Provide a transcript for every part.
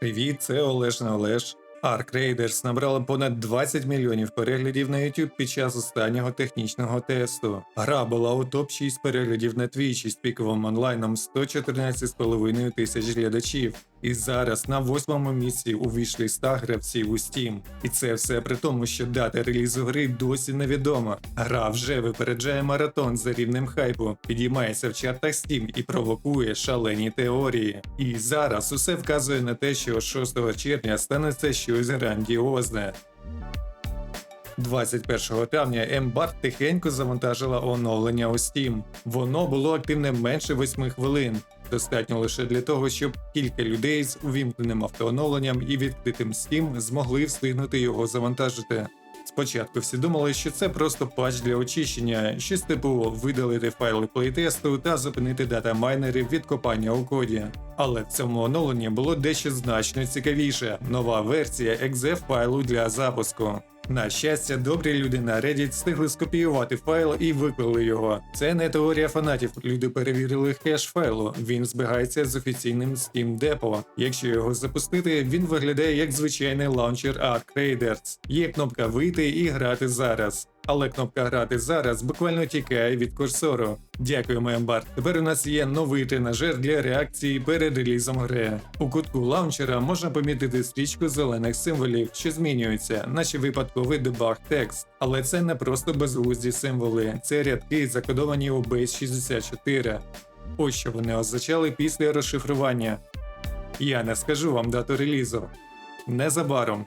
Привіт, це Олежна Олеж. Ark Raiders набрала понад 20 мільйонів переглядів на YouTube під час останнього технічного тесту. Гра була у топ-6 переглядів на Twitch із піковим онлайном 114,5 тисяч глядачів. І зараз на восьмому місці у вішлі 100 гравців у Steam. І це все при тому, що дата релізу гри досі невідома. Гра вже випереджає маратон за рівнем хайпу, підіймається в чартах Steam і провокує шалені теорії. І зараз усе вказує на те, що 6 червня станеться щось грандіозне. 21 травня Embark тихенько завантажила оновлення у Steam. Воно було активне менше 8 хвилин. Достатньо лише для того, щоб кілька людей з увімкненим автооновленням і відкритим Steam змогли встигнути його завантажити. Спочатку всі думали, що це просто патч для очищення, щось типу видалити файли плейтесту та зупинити дата-майнерів від копання у коді. Але в цьому оновленні було дещо значно цікавіше нова версія exe файлу для запуску. На щастя, добрі люди на Reddit встигли скопіювати файл і виклали його. Це не теорія фанатів. Люди перевірили хеш файлу. Він збігається з офіційним Steam Depot. Якщо його запустити, він виглядає як звичайний лаунчер Ark Raiders. Є кнопка вийти і грати зараз. Але кнопка грати зараз буквально тікає від курсору. Дякуємо, Ембар. Тепер у нас є новий тренажер для реакції перед релізом гри. У кутку лаунчера можна помітити стрічку зелених символів, що змінюються, наче випадковий дебаг текст. Але це не просто безглузді символи, це рядки, закодовані у Base 64. Ось що вони означали після розшифрування. Я не скажу вам дату релізу. Незабаром.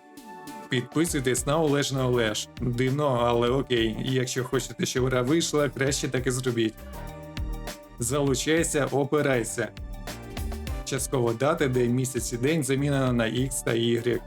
Підписуйтесь на Олеж на Олеж. Дивно, але окей. Якщо хочете, щоб гра вийшла, краще так і зробіть. Залучайся, опирайся. Частково дати, день, місяць і день замінено на X та Y.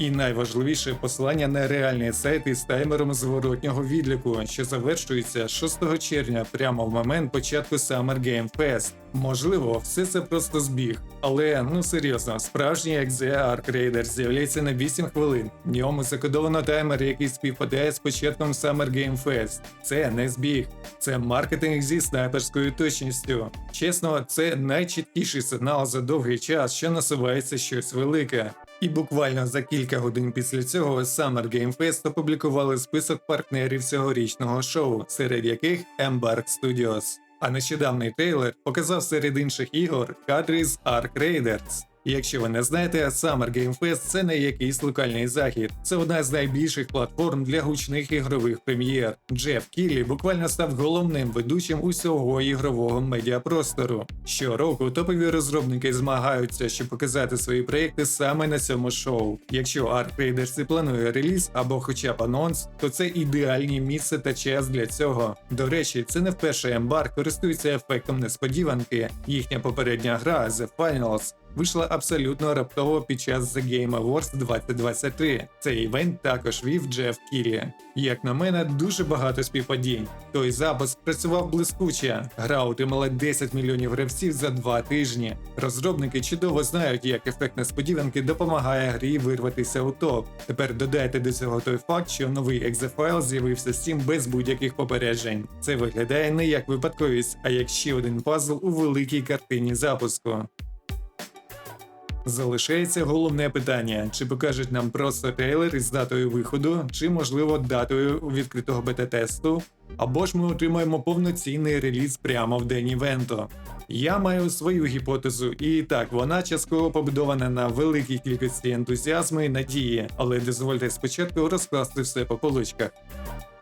І найважливіше посилання на реальний сайт із таймером зворотнього відліку, що завершується 6 червня, прямо в момент початку Summer Game Fest. Можливо, все це просто збіг, але ну серйозно, справжній екзе Ark Raider з'являється на 8 хвилин. В ньому закодовано таймер, який співпадає з початком Summer Game Fest. Це не збіг, це маркетинг зі снайперською точністю. Чесно, це найчіткіший сигнал за довгий час, що насувається щось велике. І буквально за кілька годин після цього Summer Game Fest опублікували список партнерів цьогорічного шоу, серед яких Embark Studios. А нещодавний Тейлер показав серед інших ігор кадри з Ark Raiders. Якщо ви не знаєте, Summer Game Fest – це не якийсь локальний захід. Це одна з найбільших платформ для гучних ігрових прем'єр. Джеф Кіллі буквально став головним ведучим усього ігрового медіапростору. Щороку топові розробники змагаються, щоб показати свої проєкти саме на цьому шоу. Якщо Ark Raiders і планує реліз або хоча б анонс, то це ідеальні місце та час для цього. До речі, це не вперше Embark користується ефектом несподіванки. Їхня попередня гра The Finals вийшла абсолютно раптово під час The Game Awards 2023. Цей івент також вів Джеф Кіллі. Як на мене, дуже багато співпадінь. Той запуск працював блискуче. Гра отримала 10 мільйонів гравців за два тижні. Розробники чудово знають, як ефект несподіванки допомагає грі вирватися у топ. Тепер додайте до цього той факт, що новий екзефайл з'явився Steam без будь-яких попереджень. Це виглядає не як випадковість, а як ще один пазл у великій картині запуску. Залишається головне питання: чи покажуть нам просто трейлер із датою виходу, чи можливо датою відкритого бета-тесту, або ж ми отримаємо повноцінний реліз прямо в день івенту. Я маю свою гіпотезу, і так вона частково побудована на великій кількості ентузіазму і надії, але дозвольте спочатку розкласти все по поличках.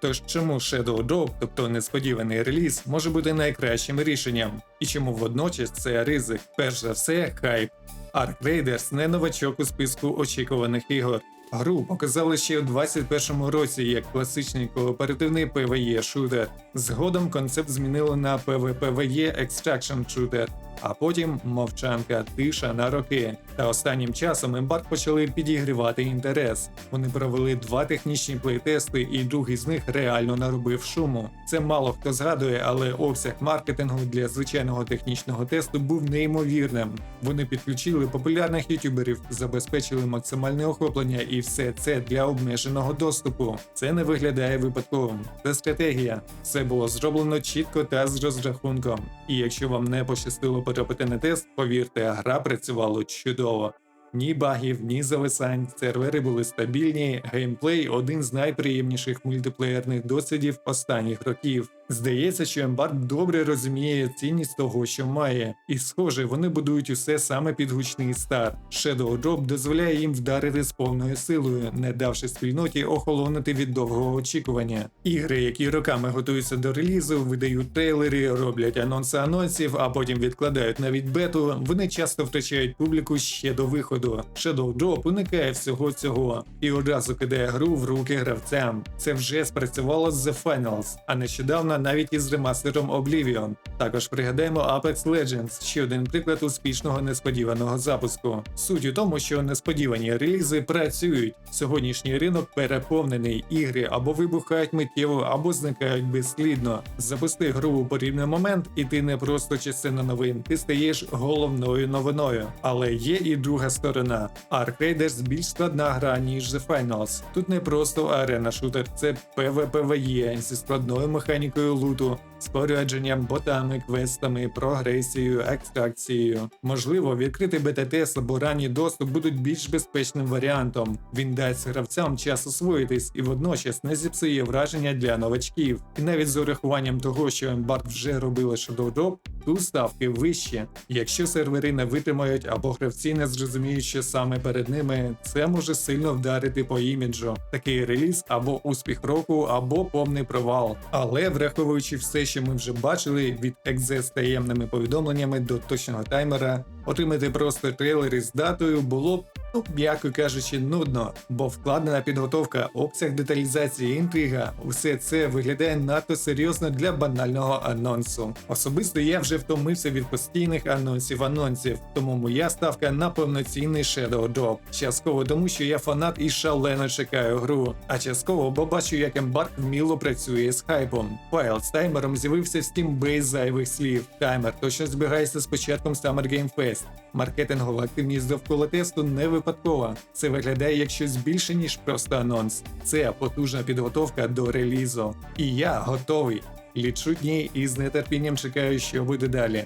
Тож чому Shadow Drop, тобто несподіваний реліз, може бути найкращим рішенням, і чому водночас це ризик? Перш за все, хайп. Ark Raiders не новачок у списку очікуваних ігор. Гру показали ще у 21-му році як класичний кооперативний PvE шутер. Згодом концепт змінили на PvPvE Extraction шутер, а потім мовчанка, тиша на роки. Та останнім часом Embark почали підігрівати інтерес. Вони провели два технічні плейтести, і другий з них реально наробив шуму. Це мало хто згадує, але обсяг маркетингу для звичайного технічного тесту був неймовірним. Вони підключили популярних ютуберів, забезпечили максимальне охоплення І все це для обмеженого доступу. Це не виглядає випадковим. Це стратегія. Все було зроблено чітко та з розрахунком. І якщо вам не пощастило потрапити на тест, повірте, гра працювала чудово. Ні багів, ні зависань, сервери були стабільні, геймплей один з найприємніших мультиплеєрних досвідів останніх років. Здається, що Embark добре розуміє цінність того, що має, і схоже, вони будують усе саме під гучний старт. Shadow Drop дозволяє їм вдарити з повною силою, не давши спільноті охолонути від довгого очікування. Ігри, які роками готуються до релізу, видають трейлери, роблять анонси анонсів, а потім відкладають навіть бету. Вони часто втрачають публіку ще до виходу. Shadow Drop уникає всього цього і одразу кидає гру в руки гравцям. Це вже спрацювало з The Finals, а нещодавно навіть із ремастером Oblivion. Також пригадаємо Apex Legends, ще один приклад успішного несподіваного запуску. Суть у тому, що несподівані релізи працюють. Сьогоднішній ринок переповнений ігри або вибухають миттєво, або зникають безслідно. Запусти гру у потрібний момент, і ти не просто частина новин, ти стаєш головною новиною. Але є і друга сторона. Ark Raiders більш складна гра, ніж The Finals. Тут не просто арена шутер, це PvPvE зі складною механікою Ludo. Спорядженням, ботами, квестами, прогресією, екстракцією. Можливо, відкритий бета-тест або ранній доступ будуть більш безпечним варіантом. Він дасть гравцям час освоїтись і водночас не зіпсує враження для новачків. І навіть з урахуванням того, що Embark вже робили Shadow Drop, тут ставки вищі. Якщо сервери не витримають або гравці не зрозуміють, що саме перед ними, це може сильно вдарити по іміджу. Такий реліз або успіх року, або повний провал. Але враховуючи все, що ми вже бачили, від екзе з таємними повідомленнями до точного таймера, отримати просто трейлери з датою було б. Ну, м'яко кажучи, нудно, бо вкладена підготовка, обсяг деталізації, інтрига, усе це виглядає надто серйозно для банального анонсу. Особисто я вже втомився від постійних анонсів анонсів, тому моя ставка на повноцінний Shadow Drop. Частково тому, що я фанат і шалено чекаю гру, а частково, бо бачу, як Embark вміло працює з хайпом. Файл з таймером з'явився в Steam без зайвих слів. Таймер точно збігається з початком Summer Game Fest. Маркетингова активність довкола тесту не випадкова. Це виглядає як щось більше, ніж просто анонс. Це потужна підготовка до релізу. І я готовий. Лічу дні і з нетерпінням чекаю, що буде далі.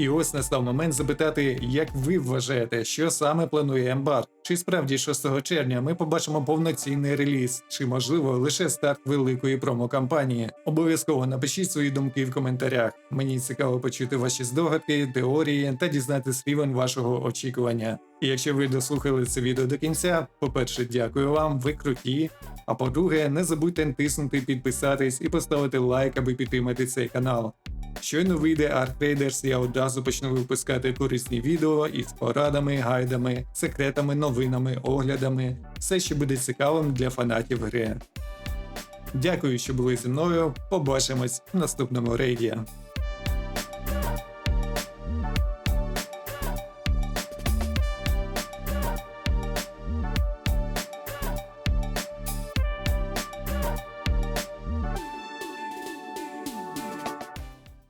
І ось настав момент запитати, як ви вважаєте, що саме планує Embark? Чи справді 6 червня ми побачимо повноцінний реліз, чи можливо лише старт великої промо-кампанії? Обов'язково напишіть свої думки в коментарях. Мені цікаво почути ваші здогадки, теорії та дізнатися рівень вашого очікування. І якщо ви дослухали це відео до кінця, по-перше, дякую вам, ви круті. А по-друге, не забудьте натиснути підписатись і поставити лайк, аби підтримати цей канал. Щойно вийде Ark Raiders, я одразу почну випускати корисні відео із порадами, гайдами, секретами, новинами, оглядами, все, що буде цікавим для фанатів гри. Дякую, що були зі мною. Побачимось в наступному рейді.